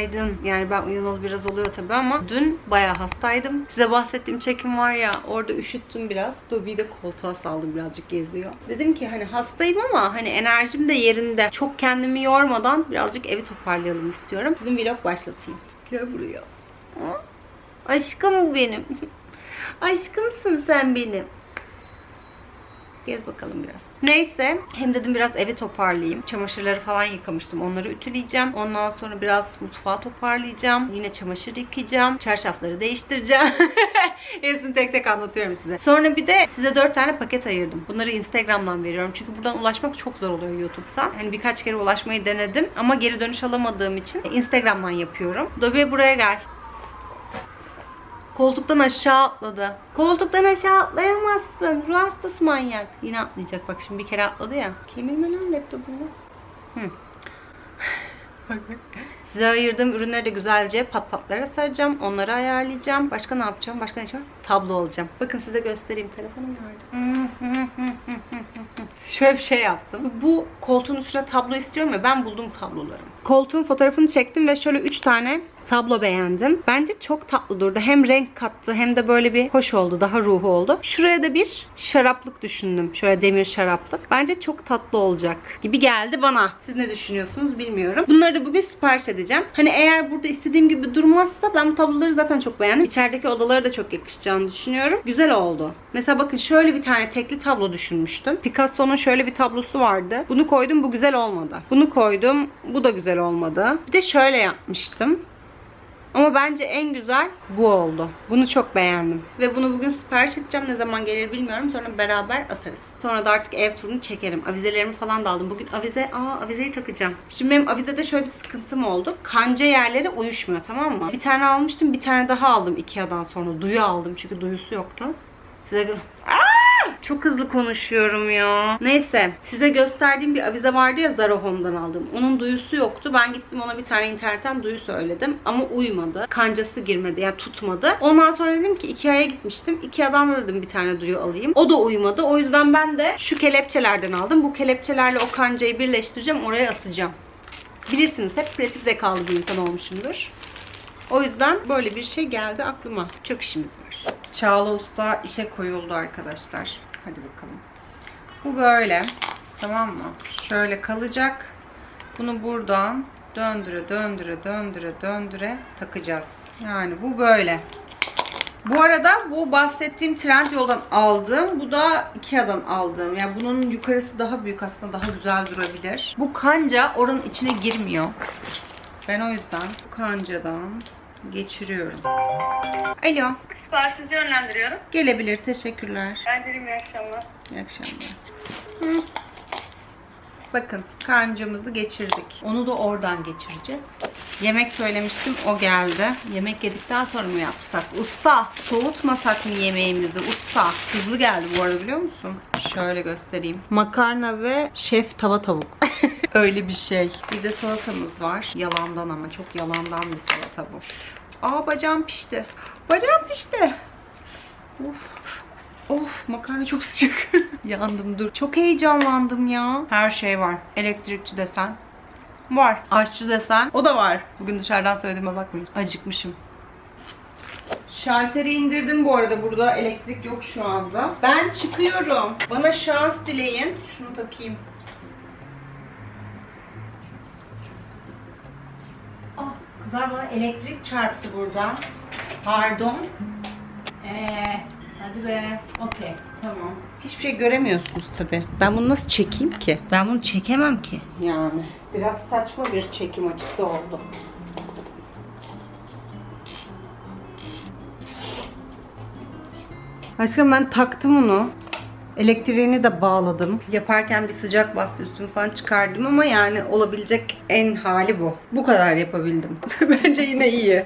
Günaydın. Yani ben uyanalı biraz oluyor tabii ama dün bayağı hastaydım. Size bahsettiğim çekim var ya orada üşüttüm biraz. Dobby'yi de koltuğa saldım birazcık geziyor. Dedim ki hani hastayım ama hani enerjim de yerinde. Çok kendimi yormadan birazcık evi toparlayalım istiyorum. Dedim vlog başlatayım. Gel buraya. Aşkım bu benim. Aşkımsın sen benim. Gez bakalım biraz. Neyse hem dedim biraz evi toparlayayım. Çamaşırları falan yıkamıştım. Onları ütüleyeceğim. Ondan sonra biraz mutfağı toparlayacağım. Yine çamaşır yıkayacağım. Çarşafları değiştireceğim. Hepsini tek tek anlatıyorum size. Sonra bir de size 4 tane paket ayırdım. Bunları Instagram'dan veriyorum. Çünkü buradan ulaşmak çok zor oluyor YouTube'dan. Hani birkaç kere ulaşmayı denedim. Ama geri dönüş alamadığım için Instagram'dan yapıyorum. Dobby buraya gel. Koltuktan aşağı atladı. Koltuktan aşağı atlayamazsın. Ruh hastası manyak. Yine atlayacak. Bak şimdi bir kere atladı ya. Kemirme lan laptopunu. Hı. Size ayırdığım ürünleri de güzelce pat patlara saracağım. Onları ayarlayacağım. Başka ne yapacağım? Başka ne yapacağım? Tablo alacağım. Bakın size göstereyim. Telefonum nerede? Şöyle bir şey yaptım. Bu koltuğun üstüne tablo istiyorum ya. Ben buldum tablolarımı. Koltuğun fotoğrafını çektim ve şöyle 3 tane tablo beğendim. Bence çok tatlı durdu. Hem renk kattı hem de böyle bir hoş oldu. Daha ruhu oldu. Şuraya da bir şaraplık düşündüm. Şöyle demir şaraplık. Bence çok tatlı olacak gibi geldi bana. Siz ne düşünüyorsunuz bilmiyorum. Bunları da bugün sipariş edeceğim. Hani eğer burada istediğim gibi durmazsa ben bu tabloları zaten çok beğendim. İçerideki odalara da çok yakışacağını düşünüyorum. Güzel oldu. Mesela bakın şöyle bir tane tekli tablo düşünmüştüm. Picasso'nun şöyle bir tablosu vardı. Bunu koydum bu güzel olmadı. Bunu koydum bu da güzel olmadı. Bir de şöyle yapmıştım. Ama bence en güzel bu oldu. Bunu çok beğendim. Ve bunu bugün sipariş edeceğim. Ne zaman gelir bilmiyorum. Sonra beraber asarız. Sonra da artık ev turunu çekerim. Avizelerimi falan da aldım. Bugün avize, aa avizeyi takacağım. Şimdi benim avizede şöyle bir sıkıntım oldu. Kanca yerleri uyuşmuyor tamam mı? Bir tane almıştım. Bir tane daha aldım Ikea'dan sonra. Duyu aldım çünkü duyusu yoktu. Size gö- çok hızlı konuşuyorum ya. Neyse. Size gösterdiğim bir avize vardı ya Zara Home'dan aldım. Onun duyusu yoktu. Ben gittim ona bir tane internetten duyu söyledim. Ama uymadı. Kancası girmedi. Yani tutmadı. Ondan sonra dedim ki Ikea'ya gitmiştim. Ikea'dan da dedim bir tane duyu alayım. O da uymadı. O yüzden ben de şu kelepçelerden aldım. Bu kelepçelerle o kancayı birleştireceğim. Oraya asacağım. Bilirsiniz hep pratik zekalı bir insan olmuşumdur. O yüzden böyle bir şey geldi aklıma. Çok işimiz var. Çağla Usta işe koyuldu arkadaşlar. Hadi bakalım. Bu böyle. Tamam mı? Şöyle kalacak. Bunu buradan döndüre döndüre döndüre döndüre takacağız. Yani bu böyle. Bu arada bu bahsettiğim Trendyol'dan aldığım, bu da Ikea'dan aldığım. Yani bunun yukarısı daha büyük aslında daha güzel durabilir. Bu kanca oranın içine girmiyor. Ben o yüzden bu kancadan geçiriyorum. Alo. Siparişinizi yönlendiriyorum. Gelebilir. Teşekkürler. Ben dedim iyi akşamlar. İyi akşamlar. Hı. Bakın kancamızı geçirdik. Onu da oradan geçireceğiz. Yemek söylemiştim o geldi. Yemek yedikten sonra mı yapsak? Usta soğutmasak mı yemeğimizi? Usta hızlı geldi bu arada biliyor musun? Şöyle göstereyim. Makarna ve şef tava tavuk. Öyle bir şey. Bir de salatamız var. Yalandan ama çok yalandan bir salata bu. Aa bacağım pişti. Bacağım pişti. Of. Of makarna çok sıcak. Yandım dur. Çok heyecanlandım ya. Her şey var. Elektrikçi desen. Var. Aşçı desen. O da var. Bugün dışarıdan söylediğime bakmayın. Acıkmışım. Şalteri indirdim bu arada. Burada elektrik yok şu anda. Ben çıkıyorum. Bana şans dileyin. Şunu takayım. Kızlar bana elektrik çarptı buradan. Pardon. Eee hadi be. Okey tamam. Hiçbir şey göremiyorsunuz tabi. Ben bunu nasıl çekeyim ki? Ben bunu çekemem ki. Yani. Biraz saçma bir çekim açısı oldu. Aşkım ben taktım onu. Elektriğini de bağladım. Yaparken bir sıcak bastı üstümü falan çıkardım ama yani olabilecek en hali bu. Bu kadar yapabildim. Bence yine iyi.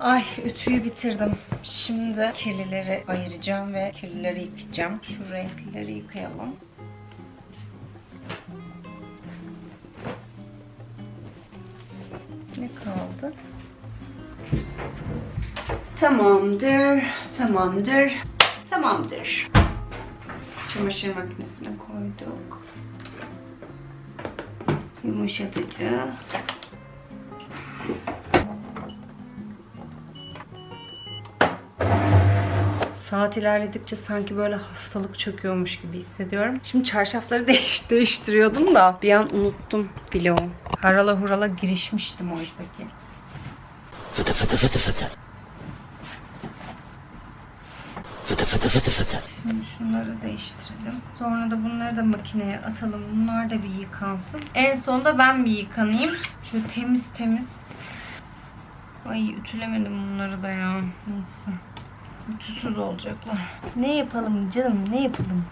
Ay ütüyü bitirdim. Şimdi kirlileri ayıracağım ve kirlileri yıkayacağım. Şu renklileri yıkayalım. Ne kaldı? Tamamdır. Tamamdır. Tamamdır. Çamaşır makinesine koyduk. Yumuşatıcı. Saat ilerledikçe sanki böyle hastalık çöküyormuş gibi hissediyorum. Şimdi çarşafları değiş değiştiriyordum da bir an unuttum bile o. Harala hurala girişmiştim oysa ki. Fıtı fıtı fıtı fıtı. Fıtı fıtı fıtı fıtı. Şimdi şunları değiştirelim. Sonra da bunları da makineye atalım. Bunlar da bir yıkansın. En sonunda ben bir yıkanayım. Şöyle temiz temiz. Ay ütülemedim bunları da ya. Neyse. Ütüsüz olacaklar. Ne yapalım canım ne yapalım?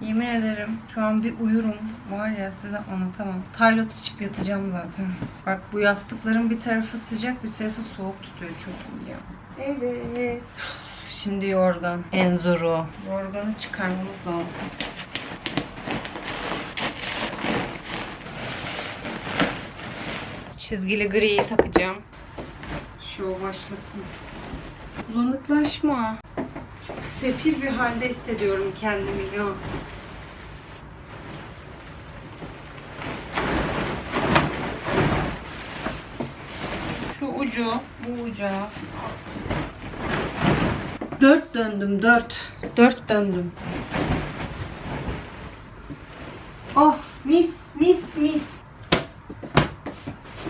Yemin ederim şu an bir uyurum. Var ya size anlatamam. Taylot içip yatacağım zaten. Bak bu yastıkların bir tarafı sıcak bir tarafı soğuk tutuyor. Çok iyi ya. Evet. Şimdi yorgan. En zoru. Yorganı çıkarmamız lazım. Çizgili griyi takacağım. Şu başlasın. Bulanıklaşma. Çok sefil bir halde hissediyorum kendimi ya. Şu ucu, bu uca. Dört döndüm, dört. Dört döndüm. Oh, mis, mis, mis.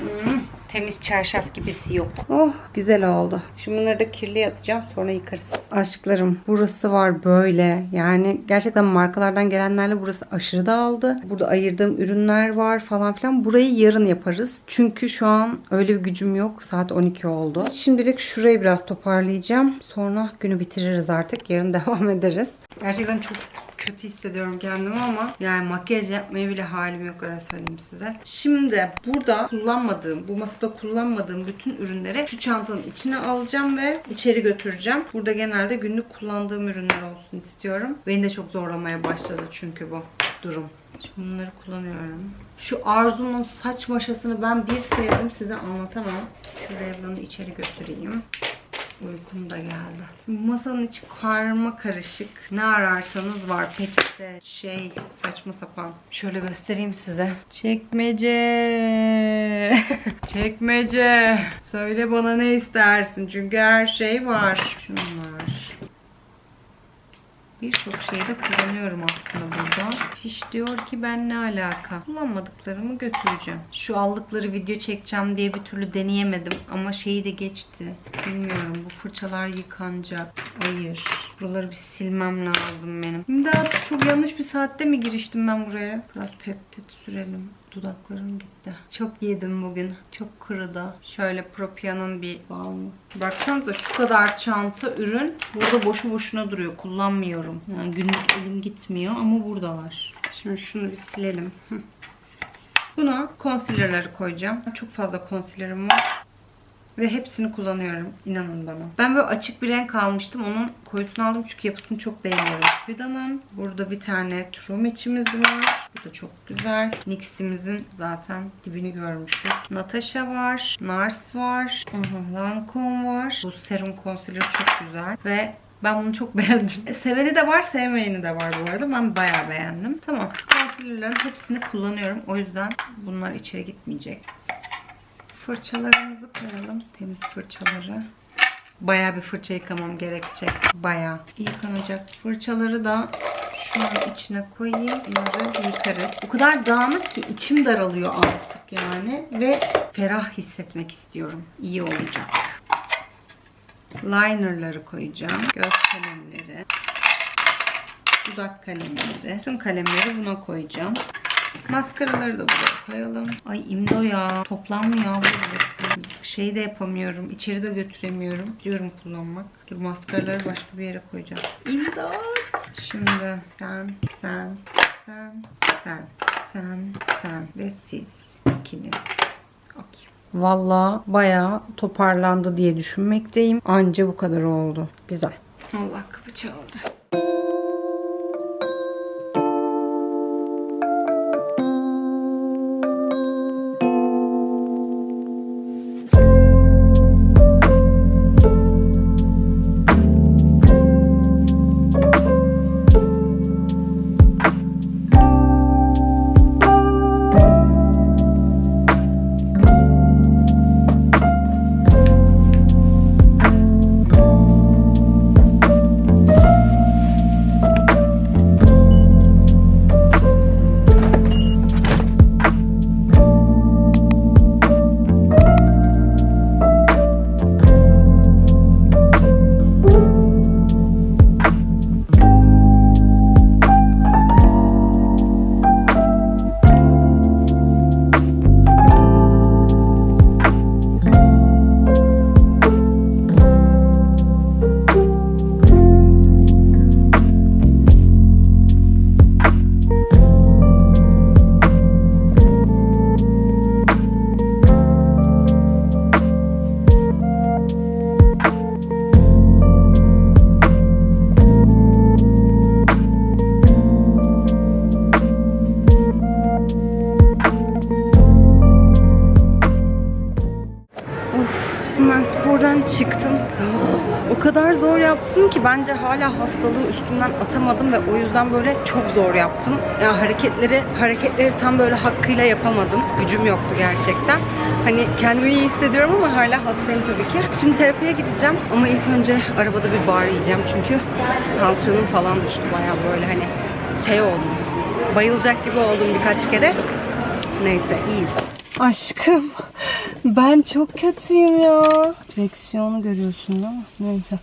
Hmm, temiz çarşaf gibisi yok. Oh güzel oldu. Şimdi bunları da kirli atacağım sonra yıkarız. Aşklarım burası var böyle. Yani gerçekten markalardan gelenlerle burası aşırı dağıldı. Burada ayırdığım ürünler var falan filan. Burayı yarın yaparız. Çünkü şu an öyle bir gücüm yok. Saat 12 oldu. Şimdilik şurayı biraz toparlayacağım. Sonra günü bitiririz artık. Yarın devam ederiz. Gerçekten çok kötü hissediyorum kendimi ama yani makyaj yapmaya bile halim yok öyle söyleyeyim size. Şimdi burada kullanmadığım, bu masada kullanmadığım bütün ürünleri şu çantanın içine alacağım ve içeri götüreceğim. Burada genelde günlük kullandığım ürünler olsun istiyorum. Beni de çok zorlamaya başladı çünkü bu durum. Şimdi bunları kullanıyorum. Şu Arzu'nun saç maşasını ben bir sevdim size anlatamam. Şuraya bunu içeri götüreyim. Uykum da geldi. Masanın içi karma karışık. Ne ararsanız var. Peçete, şey, saçma sapan. Şöyle göstereyim size. Çekmece. Çekmece. Söyle bana ne istersin? Çünkü her şey var. Şunlar. Birçok şeyde kullanıyorum aslında burada. Fiş diyor ki ben ne alaka? Kullanmadıklarımı götüreceğim. Şu aldıkları video çekeceğim diye bir türlü deneyemedim. Ama şeyi de geçti. Bilmiyorum bu fırçalar yıkanacak. Hayır. Buraları bir silmem lazım benim. İmdat çok yanlış bir saatte mi giriştim ben buraya? Biraz peptit sürelim. Dudaklarım gitti. Çok yedim bugün. Çok kurudu. Şöyle Propia'nın bir balmı. Baksanıza şu kadar çanta ürün burada boşu boşuna duruyor. Kullanmıyorum. Yani günlük elim gitmiyor ama buradalar. Şimdi şunu bir silelim. Buna concealer'ları koyacağım. Çok fazla concealer'ım var. Ve hepsini kullanıyorum. inanın bana. Ben böyle açık bir renk almıştım. Onun koyusunu aldım çünkü yapısını çok beğeniyorum. Hüda'nın. Burada bir tane True Match'imiz var. Bu da çok güzel. NYX'imizin zaten dibini görmüşüz. Natasha var. Nars var. Lancome var. Bu serum concealer çok güzel. Ve ben bunu çok beğendim. E, Seveni de var, sevmeyeni de var bu arada. Ben bayağı beğendim. Tamam. Concealer'ların hepsini kullanıyorum. O yüzden bunlar içeri gitmeyecek. Fırçalarımızı koyalım. Temiz fırçaları. Bayağı bir fırça yıkamam gerekecek. Bayağı. Yıkanacak fırçaları da şunun içine koyayım. Bunları yıkarız. O kadar dağınık ki içim daralıyor artık yani. Ve ferah hissetmek istiyorum. İyi olacak. Linerları koyacağım. Göz kalemleri. Dudak kalemleri. Tüm kalemleri buna koyacağım. Maskaraları da buraya koyalım. Ay imdo ya. Toplanmıyor burası. Şey de yapamıyorum. İçeri de götüremiyorum. Diyorum kullanmak. Dur maskaraları başka bir yere koyacağım. İmdat. Şimdi sen, sen, sen, sen, sen, sen ve siz ikiniz. Okey. Valla bayağı toparlandı diye düşünmekteyim. Anca bu kadar oldu. Güzel. Allah kapı çaldı. Yaptım ki bence hala hastalığı üstümden atamadım ve o yüzden böyle çok zor yaptım. Ya hareketleri hareketleri tam böyle hakkıyla yapamadım. Gücüm yoktu gerçekten. Hani kendimi iyi hissediyorum ama hala hastayım tabii ki. Şimdi terapiye gideceğim ama ilk önce arabada bir bar yiyeceğim çünkü tansiyonum falan düştü bayağı böyle hani şey oldum. Bayılacak gibi oldum birkaç kere. Neyse iyiyiz. Aşkım ben çok kötüyüm ya. Direksiyonu görüyorsun değil mi? Neyse.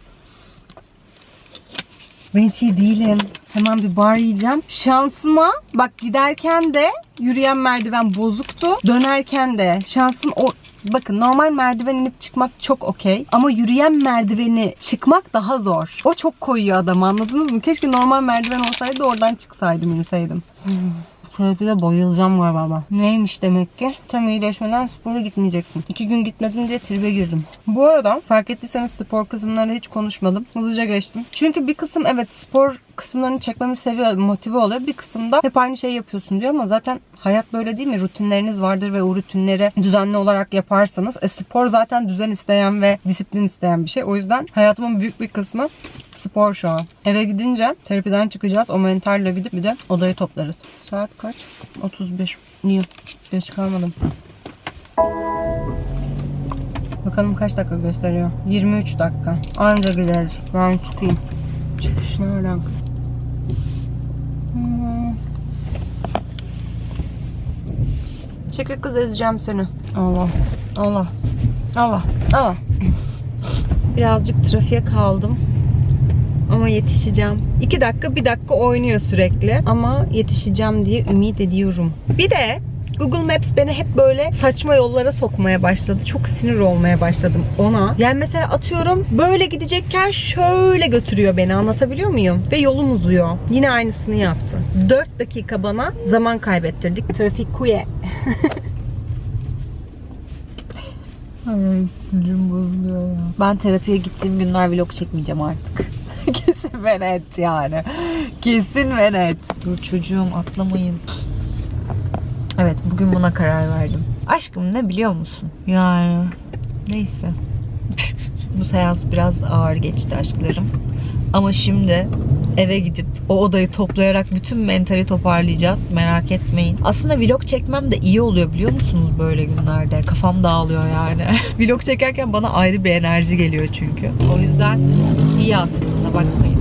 Ben hiç iyi değilim. Hemen bir bar yiyeceğim. Şansıma bak giderken de yürüyen merdiven bozuktu. Dönerken de şansım o Bakın normal merdiven inip çıkmak çok okey. Ama yürüyen merdiveni çıkmak daha zor. O çok koyuyor adamı anladınız mı? Keşke normal merdiven olsaydı da oradan çıksaydım inseydim. Terapide bayılacağım galiba ben. Neymiş demek ki? Tam iyileşmeden spora gitmeyeceksin. İki gün gitmedim diye tribe girdim. Bu arada fark ettiyseniz spor kısımlarında hiç konuşmadım. Hızlıca geçtim. Çünkü bir kısım evet spor kısımlarını çekmemi seviyor, motive oluyor. Bir kısımda hep aynı şeyi yapıyorsun diyor ama zaten hayat böyle değil mi? Rutinleriniz vardır ve o rutinleri düzenli olarak yaparsanız. E, spor zaten düzen isteyen ve disiplin isteyen bir şey. O yüzden hayatımın büyük bir kısmı spor şu an. Eve gidince terapiden çıkacağız. O mentarla gidip bir de odayı toplarız. Saat kaç? 31. Niye? Geç kalmadım. Bakalım kaç dakika gösteriyor. 23 dakika. Anca gideriz. Ben çıkayım. Çıkış nereden? Hmm. Çekil kız ezeceğim seni. Allah. Allah. Allah. Allah. Birazcık trafiğe kaldım. Ama yetişeceğim. 2 dakika bir dakika oynuyor sürekli. Ama yetişeceğim diye ümit ediyorum. Bir de Google Maps beni hep böyle saçma yollara sokmaya başladı. Çok sinir olmaya başladım ona. Yani mesela atıyorum böyle gidecekken şöyle götürüyor beni anlatabiliyor muyum? Ve yolum uzuyor. Yine aynısını yaptı. 4 dakika bana zaman kaybettirdik. Trafik kuye. Ay sinirim bozuluyor ya. Ben terapiye gittiğim günler vlog çekmeyeceğim artık. Kesin ve net yani. Kesin ve net. Dur çocuğum atlamayın. Evet bugün buna karar verdim. Aşkım ne biliyor musun? Yani neyse. Bu seans biraz ağır geçti aşklarım. Ama şimdi eve gidip o odayı toplayarak bütün mentali toparlayacağız. Merak etmeyin. Aslında vlog çekmem de iyi oluyor biliyor musunuz böyle günlerde? Kafam dağılıyor yani. vlog çekerken bana ayrı bir enerji geliyor çünkü. O yüzden iyi aslında bakmayın.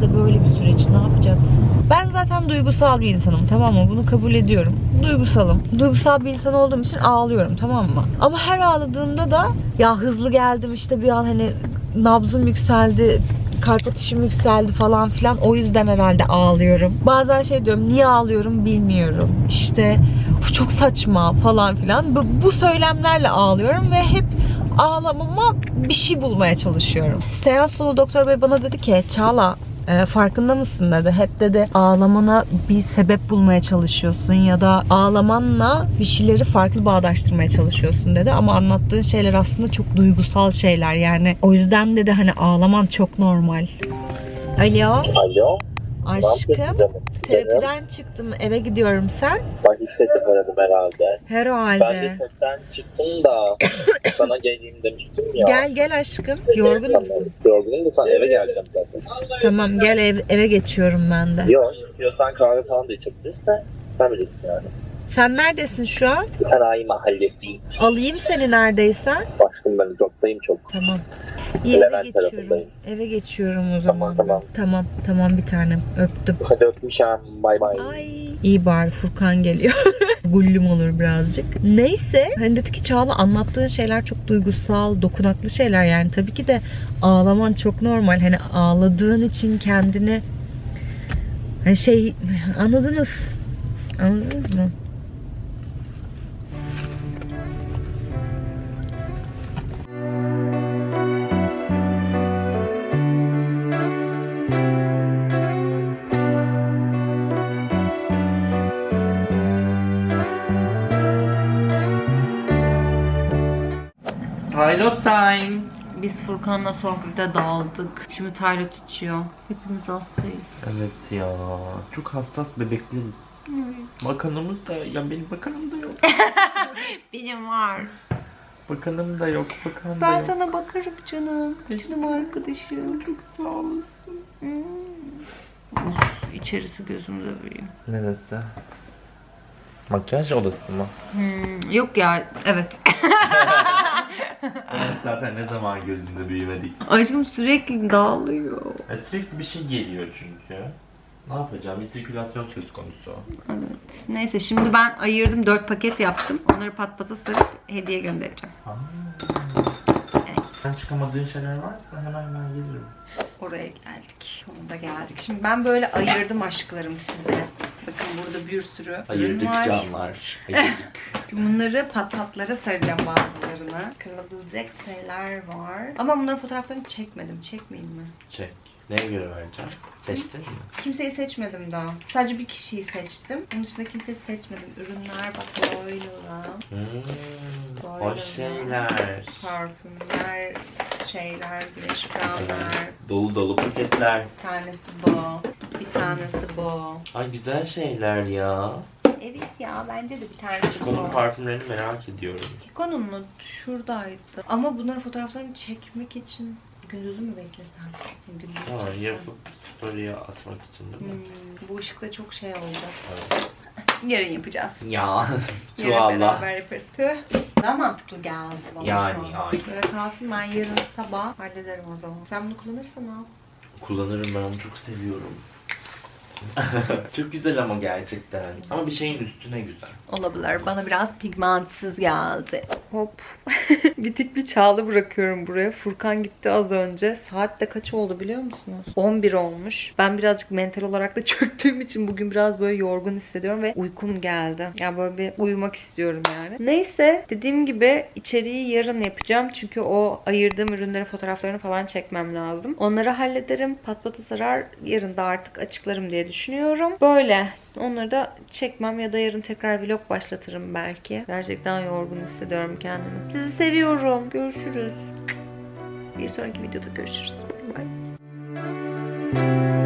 De böyle bir süreç. Ne yapacaksın? Ben zaten duygusal bir insanım tamam mı? Bunu kabul ediyorum. Duygusalım. Duygusal bir insan olduğum için ağlıyorum tamam mı? Ama her ağladığımda da ya hızlı geldim işte bir an hani nabzım yükseldi kalp atışım yükseldi falan filan. O yüzden herhalde ağlıyorum. Bazen şey diyorum niye ağlıyorum bilmiyorum. İşte "Uf, çok saçma falan filan. Bu, bu söylemlerle ağlıyorum ve hep ağlamama bir şey bulmaya çalışıyorum. Seans sonu doktor bey bana dedi ki Çağla e, farkında mısın dedi. Hep dedi ağlamana bir sebep bulmaya çalışıyorsun ya da ağlamanla bir şeyleri farklı bağdaştırmaya çalışıyorsun dedi. Ama anlattığın şeyler aslında çok duygusal şeyler yani. O yüzden dedi hani ağlaman çok normal. Alo Alo. Aşkım. Terapiden çıktım eve gidiyorum sen. Ben ilk sesif aradım herhalde. Ben de Herhalde. sesten çıktım da sana geleyim demiştim ya. Gel gel aşkım. Yorgun musun? Yorgunum da sen eve geleceğim zaten. Tamam gel ev, eve geçiyorum ben de. Yok istiyorsan kahve falan da içebiliriz de. Sen bilirsin yani. Sen neredesin şu an? Sanayi mahallesi. Alayım seni neredeysen. Aşkım ben uzaktayım çok. Tamam. İyi eve Levent geçiyorum. tarafındayım. Eve geçiyorum o zaman. tamam. Tamam tamam bir tanem. Öptüm. Hadi öpmüşüm. Bay bay. Ay. İyi bari Furkan geliyor. Gullüm olur birazcık. Neyse hani dedi ki Çağla anlattığın şeyler çok duygusal, dokunaklı şeyler yani. Tabii ki de ağlaman çok normal. Hani ağladığın için kendini hani şey anladınız. Anladınız mı? Pilot time. Biz Furkan'la sohbete dağıldık. Şimdi Taylor içiyor. Hepimiz hastayız. Evet ya. Çok hassas bebekleriz. Bakanımız da ya benim bakanım da yok. Benim var. Bakanım da yok, bakan da Ben yok. sana bakarım canım. Canım arkadaşım. Çok sağ olasın. Uf, içerisi gözümde büyüyor. Neresi? Makyaj odası mı? Hmm, yok ya evet. Evet zaten ne zaman gözünde büyümedik. Aşkım sürekli dağılıyor. Ya sürekli bir şey geliyor çünkü. Ne yapacağım? Bir sirkülasyon söz konusu. Neyse şimdi ben ayırdım 4 paket yaptım. Onları pat pata sarıp hediye göndereceğim. Sen çıkamadığın şeyler varsa hemen ben gelirim. Oraya geldik. Sonunda geldik. Şimdi ben böyle ayırdım aşklarım size. Bakın burada bir sürü ürün Ayırdık var. canlar. Ayırdık. Bunları pat patlara saracağım bazılarını. Kırılabilecek şeyler var. Ama bunların fotoğraflarını çekmedim. Çekmeyeyim mi? Çek. Neye göre vereceğim? Seçtin mi? Kimseyi seçmedim daha. Sadece bir kişiyi seçtim. Onun dışında kimseyi seçmedim. Ürünler bak böyle lan. Hmm, hoş şeyler. Parfümler, şeyler, güneş kremler. Dolu dolu paketler. Bir tanesi bu. Bir tanesi bu. Ay güzel şeyler ya. Evet ya bence de bir tanesi Chico'nun bu. parfümlerini merak ediyorum. Kiko'nun mu? Şuradaydı. Ama bunların fotoğraflarını çekmek için gündüzü mü beklesem? Gündüz. Ha, yapıp story'e atmak için değil mi? Hmm, bu ışıkta çok şey olacak. Evet. Yarın yapacağız. Ya. Yarın Allah. beraber yaparız. Tüh. Daha mantıklı geldi bana Yani, şu an. yani. Böyle kalsın ben yarın sabah hallederim o zaman. Sen bunu kullanırsan al. Kullanırım ben onu çok seviyorum. çok güzel ama gerçekten. Ama bir şeyin üstüne güzel. Olabilir. Bana biraz pigmentsiz geldi. Hop. Bitik bir çağlı bırakıyorum buraya. Furkan gitti az önce. Saat de kaç oldu biliyor musunuz? 11 olmuş. Ben birazcık mental olarak da çöktüğüm için bugün biraz böyle yorgun hissediyorum ve uykum geldi. Yani böyle bir uyumak istiyorum yani. Neyse dediğim gibi içeriği yarın yapacağım. Çünkü o ayırdığım ürünlerin fotoğraflarını falan çekmem lazım. Onları hallederim. Pat patı sarar. Yarın da artık açıklarım diye düşünüyorum. Böyle. Onları da çekmem ya da yarın tekrar vlog başlatırım belki. Gerçekten yorgun hissediyorum kendimi. Sizi seviyorum. Görüşürüz. Bir sonraki videoda görüşürüz. Bye.